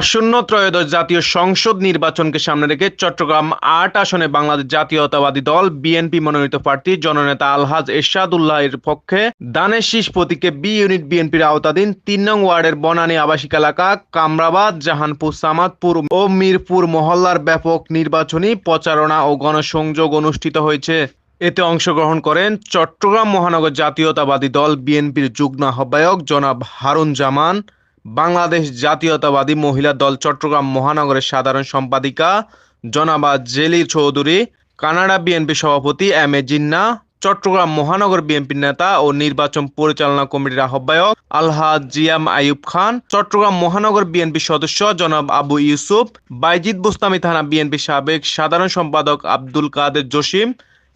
আসন্ন ত্রয়োদশ জাতীয় সংসদ নির্বাচনকে সামনে রেখে চট্টগ্রাম আট আসনে বাংলাদেশ জাতীয়তাবাদী দল, বিএনপি মনোনীত প্রার্থী জননেতা আলহাজ এরশাদুল্লাহের পক্ষে দানের শীষ প্রতীকে বি ইউনিট বিএনপির আওতাধীন তিন নং ওয়ার্ডের বনানী আবাসিক এলাকা কামরাবাদ, জাহানপুর, সামাদপুর ও মিরপুর মহল্লার ব্যাপক নির্বাচনী প্রচারণা ও গণসংযোগ অনুষ্ঠিত হয়েছে। এতে অংশগ্রহণ করেন চট্টগ্রাম মহানগর জাতীয়তাবাদী দল, বিএনপির যুগ্ম আহ্বায়ক জনাব হারুন জামান বাংলাদেশ জাতীয়তাবাদী মহিলা দল চট্টগ্রাম মহানগরের সাধারণ সম্পাদিকা জনাবা জেলি চৌধুরী, কানাডা বিএনপি সভাপতি এম এ জিন্না, চট্টগ্রাম মহানগর বিএনপি নেতা ও নির্বাচন পরিচালনা কমিটির আহ্বায়ক আলহাজ জিয়াম আইয়ুব খান, চট্টগ্রাম মহানগর বিএনপি সদস্য জনাব আবু ইউসুফ, বাইজিদ বুস্তামি থানা বিএনপি সাবেক সাধারণ সম্পাদক আব্দুল কাদের জসিম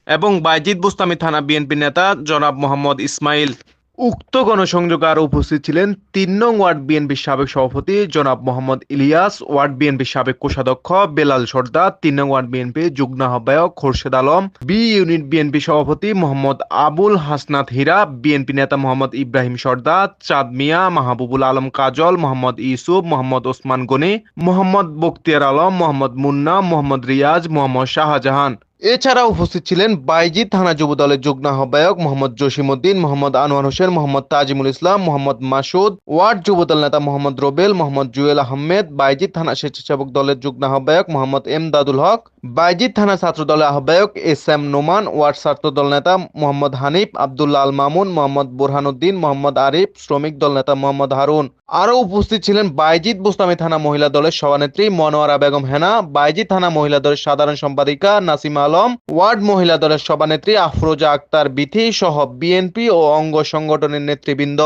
এবং বাইজিদ বুস্তামি থানা বিএনপি নেতা জনাব মোহাম্মদ ইসমাইল। উক্ত গণসংযোগে আরও উপস্থিত ছিলেন তিন নং ওয়ার্ড বিএনপির সাবেক সভাপতি জনাব মোহাম্মদ ইলিয়াস, ওয়ার্ড বিএনপির সাবেক কোষাধ্যক্ষ বেলাল সর্দার, তিন নং ওয়ার্ড বিএনপি যুগ্ম আহ্বায়ক খোরশেদ আলম, বি ইউনিট বিএনপি সভাপতি মোহাম্মদ আবুল হাসনাত হীরা, বিএনপি নেতা মোহাম্মদ ইব্রাহিম সর্দার, চাঁদ মিয়া, মাহবুবুল আলম কাজল, মোহাম্মদ ইউসুফ, মোহাম্মদ ওসমান গনি, মোহাম্মদ বক্তিয়ার আলম, মোহাম্মদ মুন্না, মোহাম্মদ রিয়াজ, মোহাম্মদ শাহজাহান। এছাড়া উপস্থিত ছিলেন বাইজিদ থানা যুব দলের যুগ্ম আহ্বায়ক মোহাম্মদ জসিমউদ্দিন, মোহাম্মদ আনোয়ার হোসেন, মোহাম্মদ তাজিমুল ইসলাম, মোহাম্মদ মাসুদ, ওয়ার্ড যুবদল নেতা মোহাম্মদ রোবেল, মোহাম্মদ জুয়েল আহমেদ বাইজিদ থানা স্বেচ্ছাসেবক দলের যুগ্ম আহ্বায়ক মোহাম্মদ এমদাদুল হক বাইজিদ থানা ছাত্র দলের আহ্বায়ক এস এম নোমান, ওয়ার্ড ছাত্র দল নেতা মোহাম্মদ হানিফ, আবদুল্লাহ আল মামুন, মোহাম্মদ বোরহানুদ্দিন মোহাম্মদ আরিফ, শ্রমিক দল নেতা মোহাম্মদ হারুন। আরও উপস্থিত ছিলেন বাইজিদ বুস্তামি থানা মহিলা দলের সভানেত্রী মনোয়ারা বেগম হেনা বাইজিদ থানা মহিলা দলের সাধারণ সম্পাদিকা নাসিমা আলম, ওয়ার্ড মহিলা দলের সভানেত্রী আফরোজা আক্তার বিথি সহ বিএনপি ও অঙ্গ সংগঠনের নেতৃবৃন্দ।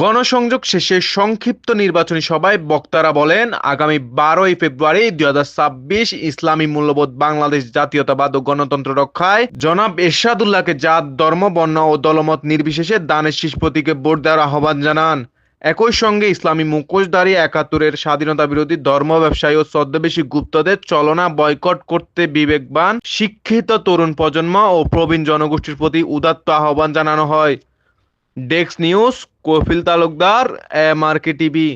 গণসংযোগ শেষে সংক্ষিপ্ত নির্বাচনী সভায় বক্তারা বলেন, আগামী বারোই ফেব্রুয়ারি দুই হাজার ছাব্বিশ ইসলামী মূল্যবোধ বাংলাদেশ জাতীয়তাবাদ ও গণতন্ত্র রক্ষায় জনাব এরশাদুল্লাহকে জাত, ধর্ম, বর্ণ ও দলমত নির্বিশেষে দানের শীষ প্রতীকে ভোট দেওয়ার আহ্বান জানান। একই সঙ্গে ইসলামী মুখোশধারী একাত্তরের স্বাধীনতা বিরোধী ধর্ম ব্যবসায়ী ও ছদ্মবেশী গুপ্তদের চলনা বয়কট করতে বিবেকবান, শিক্ষিত তরুণ প্রজন্ম ও প্রবীণ জনগোষ্ঠীর প্রতি উদাত্ত আহ্বান জানানো হয়। ডেক্স news, Kafil Talukdar, M R K TV.